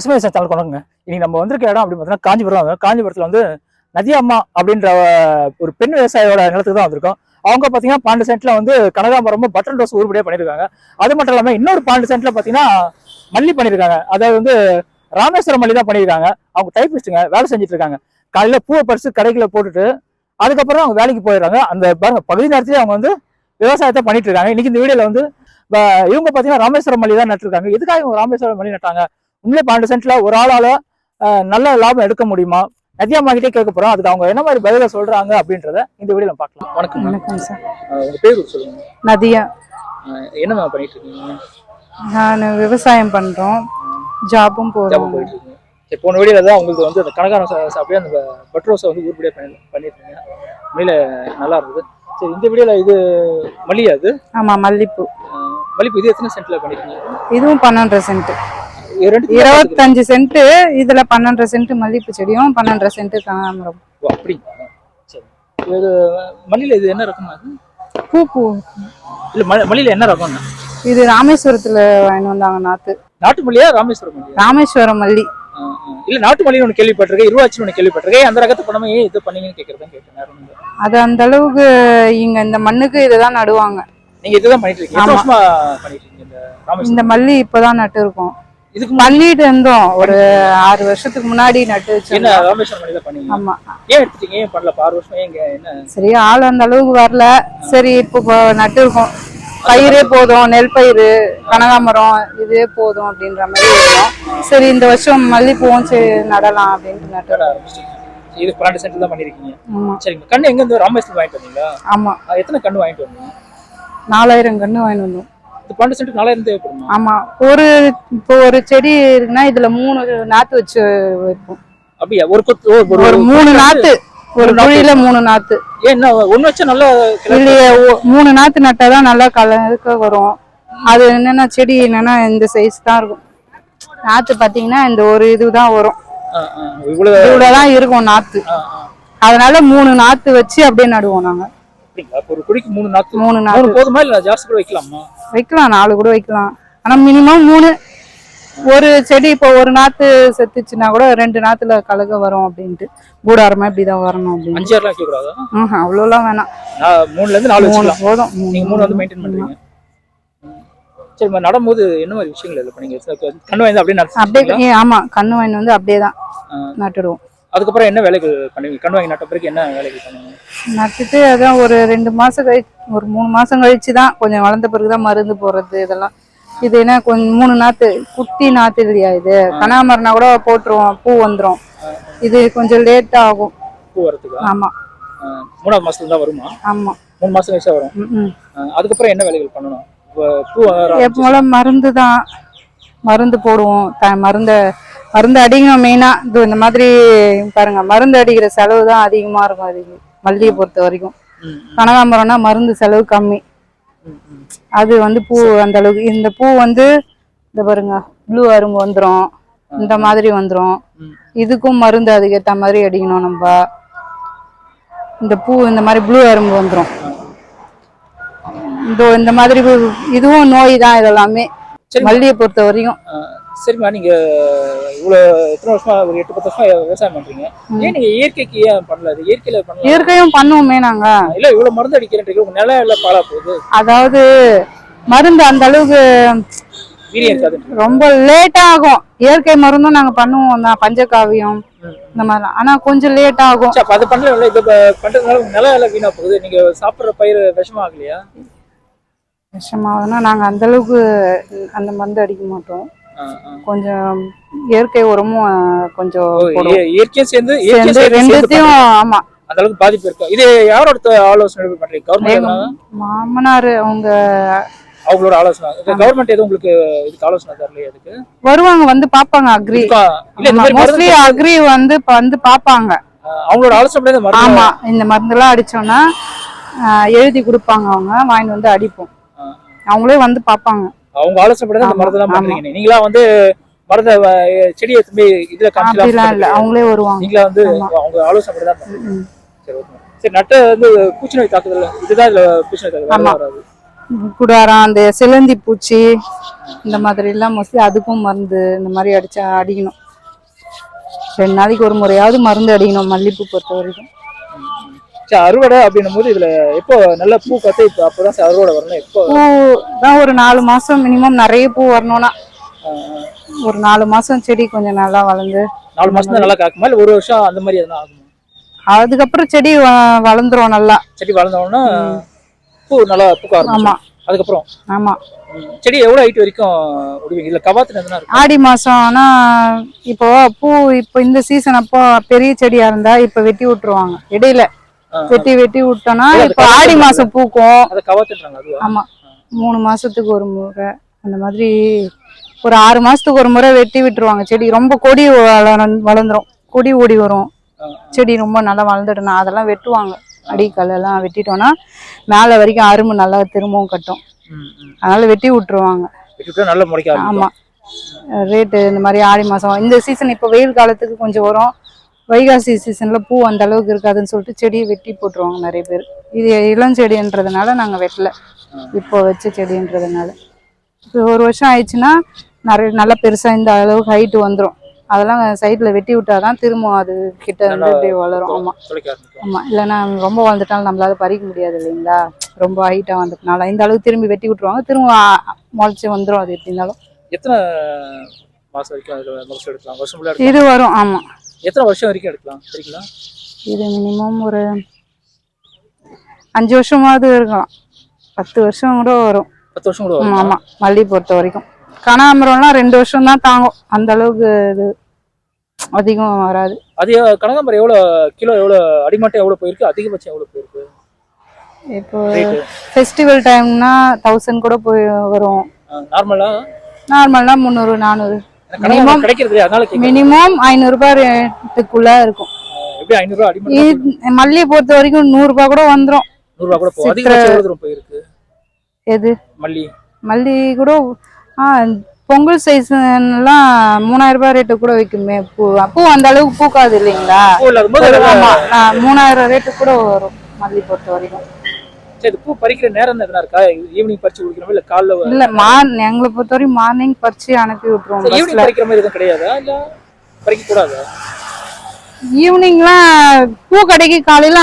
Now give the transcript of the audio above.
பசுமை சேனல் கொண்டாங்க இன்னைக்கு நம்ம வந்திருக்க இடம் அப்படின்னு பார்த்தீங்கன்னா காஞ்சிபுரம் காஞ்சிபுரத்தில் வந்து நதியம்மா அப்படின்ற ஒரு பெண் விவசாயியோட நிலத்துக்கு தான் வந்திருக்கோம். அவங்க பார்த்தீங்கன்னா பாண்டு சென்ட்ல வந்து கனகாம்பரமும் பட்டன் ரோஸ் உருப்படியாக பண்ணியிருக்காங்க. அது மட்டும் இல்லாமல் இன்னொரு பாண்டு சென்ட்ல பார்த்தீங்கன்னா மல்லி பண்ணியிருக்காங்க. அதாவது வந்து ராமேஸ்வரம் மல்லி தான் பண்ணியிருக்காங்க. அவங்க டைப்பிஸ்ட்டுங்க வேலை செஞ்சுட்டு இருக்காங்க. காலையில பூவை பறிச்சு கடைக்குள்ள போட்டுட்டு அதுக்கப்புறம் அவங்க வேலைக்கு போயிடுறாங்க. அந்த பாருங்க பகுதி நேரத்திலே அவங்க வந்து விவசாயத்தை பண்ணிட்டு இருக்காங்க. இன்னைக்கு இந்த வீடியோல வந்து இவங்க பார்த்தீங்கன்னா ராமேஸ்வரம் மல்லி தான் நட்டிருக்காங்க. எதுக்காக இவங்க ராமேஸ்வரம் மல்லி நட்டாங்க? உண்மையிலே பன்னெண்டு சென்ட்ல ஒரு ஆளால நல்ல லாபம் எடுக்க முடியுமா? நதியம்மா கிட்டே கேட்க போறோம். அதுக்கு அவங்க என்ன மாதிரி பதில சொல்றாங்க அப்படின்றத இந்த வீடியோல பார்க்கலாம். வணக்கம் வணக்கம் சார் உங்க பேர் சொல்லுங்க. நதியா. என்ன பண்ணிட்டு இருக்கீங்க? நான் விவசாயம் பண்றோம். ஜாபும் போறோம். போன வீடியோல தான் உங்களுக்கு வந்து அந்த கனகாரம் அப்படியே அந்த பட்ரோஸை வந்து உருப்படியாக பண்ணி பண்ணிருக்கீங்க உண்மையில நல்லா இருந்தது. சரி இந்த வீடியோல இது மல்லியா அது? ஆமா மல்லிப்பூ. மல்லிப்பூ இது எத்தனை சென்ட்ல பண்ணிருக்கீங்க? இதுவும் பன்னெண்டரை சென்ட் இருபத்தஞ்சு சென்ட் இதுல பன்னெண்டரை சென்ட் மல்லிப்பூ செடியும் பன்னெண்டரை சென்ட் சரி. இது மல்லியில இது என்ன ரகம் அது பூ பூ. இல்ல மல்லியில என்ன ரகம்னா இது ராமேஸ்வரத்துல வாங்கிட்டு வந்தாங்க நாத்து. நாட்டு மல்லியா ராமேஸ்வரம் ராமேஸ்வரம் மல்லி. இல்ல நாட்டு மல்லின்னு ஒன்று கேள்விப்பட்டிருக்கேன். இருவாச்சின்னு ஒன்று கேள்விப்பட்டிருக்கேன். அந்த ரகத்தை பண்ணாம ஏன் இது பண்ணீங்கன்னு கேட்கறதான் கேட்டேன். அது அந்த அளவுக்கு இங்க இந்த மண்ணுக்கு இதுதான் நடுவாங்க. நீங்க இதுதான் பண்ணிட்டு இருக்கீங்க. இந்த மல்லி இப்பதான் நட்டு இருக்கோம். இதுக்கு பண்ணிட்டு இருந்தோம். ஒரு ஆறு வருஷத்துக்கு முன்னாடி நட்டு பண்ணீங்க? ஆமா. ஏன் எடுத்துட்டீங்க? ஏன் பண்ணல? ஆறு வருஷம் ஏன் இங்க என்ன? சரி ஆள் அந்த அளவுக்கு வரல. சரி இப்போ நட்டு இருக்கோம் பயிரே போதும். நெல் பயிர் கனகாமரம் இதே போதும் அப்படின்ற மாதிரி இருந்தோம் சரி இந்த வருஷம் மல்லிப்பூவும் சரி நடலாம் அப்படின்ட்டு நட்டு இது பன்னெண்டு சென்ட் தான் பண்ணிருக்கீங்க. ஆமா. சரிங்க கண்ணு எங்க இருந்து ராமேஸ்வரம் வாங்கிட்டு வந்தீங்களா? ஆமா. எத்தனை கண்ணு வாங்கிட்டு வந்தீங்க? நாலாயிரம் கன்று வாங்கிட்டு வந்தோம். பன்னெண்டு சென்ட் நாலாயிரம் தேவைப்படுமா? ஆமா ஒரு இப்போ ஒரு செடி இருக்குன்னா இதுல மூணு நாத்து வச்சு வைப்போம். அப்படியா? ஒரு கொத்து ஒரு ஒரு மூணு நாத்து ஒரு குழியில மூணு நாத்து. என்ன ஒண்ணு வச்சா நல்லா இல்லையே மூணு நாத்து நட்டாதான் நல்லா கலக்க வரும். அது என்னன்னா செடி என்னன்னா இந்த சைஸ் தான் இருக்கும். நாத்து பாத்தீங்கன்னா இந்த ஒரு இதுதான் வரும். இவ்வளவுதான் இருக்கும் நாத்து. அதனால மூணு நாத்து வச்சு அப்படியே நடுவோம் நாங்க. அப்ப ஒரு குடிக்கு மூணு நாத்து மூணு நாத்து போதுமா இல்ல ஜாஸ்தி கூட வைக்கலாமா? வைக்கலாம் நாலு கூட வைக்கலாம். ஆனா மினிமம் மூணு. ஒரு செடி இப்போ ஒரு நாத்து செத்துச்சுன்னா கூட ரெண்டு நாத்துல கலக்க வரும் அப்படின்ட்டு. கூடாரமா இப்படிதான் வரணும் அப்படின்னு. அஞ்சு ஆறுலாம் வைக்க கூடாதா ஆஹ் அவ்வளோலாம் வேணாம். மூணுல இருந்து நாலு மூணு போதும். நீங்க மூணு வந்து மெயின்டைன் பண்றீங்க. ம். சரி நடும்போது என்ன மாதிரி விஷயங்கள் இதுல பண்ணீங்க கண்ணு வாங்கி அப்படியே அப்படியே ஆமா கண்ணு வாங்கிட்டு வந்து அப்படியே தான் நட்டுடுவோம். அதுக்கப்புறம் என்ன வேலைகள் பண்ணுவீங்க? கண்ணு வாங்கி நட்ட பிறகு என்ன வேலைகள் பண்ணுவீங்க? நட்டுட்டு அதான் ஒரு ரெண்டு மாசம் கழிச்சு ஒரு மூணு மாசம் கழிச்சு தான் கொஞ்சம் வளர்ந்த பிறகுதான் மருந்து போடுறது இதெல்லாம். இது என்ன கொஞ்சம் மூணு நாத்து குட்டி நாத்து இல்லையா இது? கனகாமரம்னா கூட போட்டுருவோம் பூ வந்துரும். இது கொஞ்சம் லேட் ஆகும். பூ வரதுக்கு ஆமா. மூணாவது மாசத்துல தான் வருமா? ஆமா. மூணு மாசம் கழிச்சா வரும். அதுக்கப்புறம் என்ன வேலைகள் பண்ணணும்? பூ எப்போதும் மருந்து தான் மருந்து போடுவோம். த மருந்த மருந்து அடிக்கணும் மெயினா இது இந்த மாதிரி பாருங்க மருந்து அடிக்கிற செலவு தான் அதிகமா இருக்கும் அதுக்கு மல்லிகை பொறுத்த வரைக்கும். ம், கனகாமரம்னா மருந்து செலவு கம்மி. அது வந்து பூ அந்த அளவுக்கு இந்த பூ வந்து இந்த பாருங்க ப்ளூ அரும்பு வந்துரும். இந்த மாதிரி வந்துரும். இதுக்கும் மருந்து அதுக்கேற்ற மாதிரி அடிக்கணும் நம்ம. இந்த பூ இந்த மாதிரி ப்ளூ அரும்பு வந்துரும். இந்த இந்த மாதிரி இதுவும் நோய் தான் இதெல்லாமே. சரி. மல்லியை பொறுத்த வரைக்கும். சரிம்மா நீங்க இவ்வளவு எத்தனை வருஷமா ஒரு எட்டு பத்து வருஷமா விவசாயம் பண்றீங்க. ஏன் நீங்க இயற்கைக்கு ஏன் பண்ணல? இயற்கையில பண்ணல இயற்கையும் பண்ணுவோமே நாங்க. இல்ல இவ்வளவு மருந்து அடிக்கிறேன் உங்க நிலம் எல்லாம் பாலா போகுது. அதாவது மருந்து அந்த அளவுக்கு ரொம்ப லேட் ஆகும். இயற்கை மருந்தும் நாங்க பண்ணுவோம். தான் பஞ்சகாவியம் இந்த மாதிரிலாம். ஆனா கொஞ்சம் லேட் ஆகும். அது பண்ணல. இது பண்றதுனால நிலம் எல்லாம் வீணா போகுது. நீங்க சாப்பிடுற பயிர் விஷமா ஆகலையா? விஷமாகுதுன்னா நாங்க அந்த அளவுக்கு அந்த மருந்து அடிக்க மாட்டோம். கொஞ்சம் இயற்கை உரமும் கொஞ்சம் ஓ, போடுவோம். இய- இயற்கையும் சேர்ந்து சேர்ந்து ரெண்டுத்தையும் ஆமா. அந்த அளவுக்கு பாதிப்பு இருக்கும் இது யாரோட ஆலோசனை பண்றீங்க? கவர்மெண்ட் மாமனார் அவங்க அவங்களோட ஆலோசனை. கவர்மெண்ட் எதுவும் உங்களுக்கு இதுக்கு ஆலோசனை தரலையா அதுக்கு? வருவாங்க வந்து பாப்பாங்க அக்ரி மோஸ்ட்லி அக்ரி வந்து வந்து பாப்பாங்க அவங்களோட ஆலோசனை படி இந்த மருந்து ஆமா இந்த மருந்தெல்லாம் அடிச்சோம்னா எழுதி கொடுப்பாங்க அவங்க வாங்கிட்டு வந்து அடிப்போம். அவங்களே வந்து பாப்பாங்க அவங்க ஆலோசனை படி தான் இந்த ஆமா, மருந்து எல்லாம் ஆமா. பண்றீங்க நீங்களா வந்து மருந்த வ- செடியை திரும்பி இதுல காமிக்கலாம் அவங்களே வருவாங்க. நீங்களா வந்து. அவங்க ஆலோசனை படி தான் பண்றீங்க ம். சரி ஓகே சரி நட்ட வந்து பூச்சி நோய் தாக்குதல் இதுதான் இதுல பூச்சி நோய் தாக்குதல். வராது. குடாரம் அந்த சிலந்தி பூச்சி இந்த மாதிரி எல்லாம் மோஸ்ட்லி அதுக்கும் மருந்து இந்த மாதிரி அடிச்சா அடிக்கணும். ரெண்டு நாளைக்கு ஒரு முறையாவது மருந்து அடிக்கணும் மல்லிப்பூ பொறுத்த வரைக்கும் சரி அறுவடை அப்படின்னும் போது இதுல எப்போ நல்ல பூ கத்தை இப்போ அப்பதான் சார் அறுவடை வரணும். எப்போ? பூ தான் ஒரு நாலு மாசம் மினிமம் நிறைய பூ வரணும்னா. ஒரு நாலு மாசம் செடி கொஞ்சம் நல்லா வளர்ந்து. நாலு மாசம் தான் நல்லா காக்குமா? இல்ல ஒரு வருஷம் அந்த மாதிரி எதனா ஆகுமா? அதுக்கப்புறம் செடி வளர்ந்துரும் நல்லா. செடி வளர்ந்தோடனே பூ நல்லா பூக்க ஆமா. அதுக்கப்புறம்? ஆமா. செடி எவ்வளவு ஹைட் வரைக்கும் விடுவீங்க இல்ல கவாத்துல ஆடி மாசம் ஆனா இப்போ பூ இப்போ இந்த சீசன் அப்போ பெரிய செடியா இருந்தா இப்ப வெட்டி விட்டுருவாங்க. இடையில. வெட்டி வெட்டி விட்டோம்னா இப்போ ஆடி மாசம் பூக்கும். ஆமா. மூணு மாசத்துக்கு ஒரு முறை. அந்த மாதிரி ஒரு ஆறு மாசத்துக்கு ஒரு முறை வெட்டி விட்டுருவாங்க செடி. ரொம்ப கொடி வளர- வளர்ந்துரும். கொடி ஓடி வரும். செடி ரொம்ப நல்லா வளர்ந்துட்டுனா அதெல்லாம் வெட்டுவாங்க. அடிக்கல் எல்லாம் வெட்டிட்டோம்னா மேலே வரைக்கும் அரும்பு நல்லா திரும்பவும் கட்டும். அதனால வெட்டி விட்டுருவாங்க. ஆமா. ரேட்டு இந்த மாதிரி ஆடி மாசம். இந்த சீசன் இப்போ வெயில் காலத்துக்கு கொஞ்சம் வரும். வைகாசி சீசன்ல பூ அந்த அளவுக்கு இருக்காதுன்னு சொல்லிட்டு செடியை வெட்டி போட்டுருவாங்க நிறைய பேர். இது இளஞ்செடின்றதுனால நாங்க வெட்டல. இப்போ வச்ச செடின்றதுனால. இப்போ ஒரு வருஷம் ஆயிடுச்சுன்னா நிறைய நல்லா பெருசா இந்த அளவுக்கு ஹைட் வந்துரும். அதெல்லாம் சைட்ல வெட்டி விட்டாதான் திரும்ப அது கிட்ட நல்லா அப்படியே வளரும். ஆமா. முளைக்க ஆரம்பிக்கும். ஆமா. இல்லைன்னா ரொம்ப வளர்ந்துட்டாலும் நம்மளால பறிக்க முடியாது இல்லைங்களா? ரொம்ப ஹைட்டா வந்ததுனால இந்த அளவுக்கு திரும்பி வெட்டி விட்டுருவாங்க. திரும்ப முளைச்சு வந்துரும் அது எப்படி இருந்தாலும். எத்தனை வரைக்கும் இது வரும். ஆமா. எத்தனை வருஷம் வரைக்கும் எடுக்கலாம் சரிங்களா இது மினிமம் ஒரு அஞ்சு வருஷமாவது இருக்கலாம். பத்து வருஷம் கூட வரும். பத்து வருஷம் கூட வரும். ஆமா மல்லி பொறுத்த வரைக்கும். கனகாம்பரம்லாம் ரெண்டு வருஷம் தான் தாங்கும். அந்த அளவுக்கு இது அதிகம் வராது. அது கனகாம்பரம் எவ்வளவு கிலோ எவ்வளவு அடிமட்டம் எவ்வளவு போயிருக்கு? அதிகபட்சம் எவ்வளவு போயிருக்கு? இப்போ ஃபெஸ்டிவல் டைம்னா தௌசண்ட் கூட போய் வரும். நார்மலா நார்மல்னா முந்நூறு நானூறு. கனகாம்பரம் கிடைக்கிறது? அதனால. மினிமம் ஐநூறுரூபா ரேட்டுக்குள்ள இருக்கும். எப்படி மல்லியை பொறுத்த வரைக்கும் நூறுரூபா கூட வந்துடும் கூட போயிருக்கு? எது? மல்லி. மல்லி கூட ஆ பொங்கல் சைஸ்லாம் மூணாயிரம் ரூபாய் ரேட்டு கூட விற்குமே பூ பூ அந்த அளவுக்கு பூக்காது இல்லைங்களா? பூ இல்லாத போது ஆமா நான் மூணாயிரம் ரேட்டு கூட வரும் மல்லி பொறுத்த வரைக்கும். சரி பூ பறிக்கிற நேரம் எதனா இருக்கா? ஈவினிங் பறிச்சு குடிக்கணும் இல்ல காலைல இல்ல மார் எங்களை பொறுத்த வரைக்கும் மார்னிங் பறிச்சு அனுப்பி விட்டுருவோம். ஈவினிங் பறிக்கிற மாதிரி எதுவும் கிடையாதா? இல்ல பறிக்க கூடாதா ஈவினிங்லாம் பூ கடைக்கு காலையில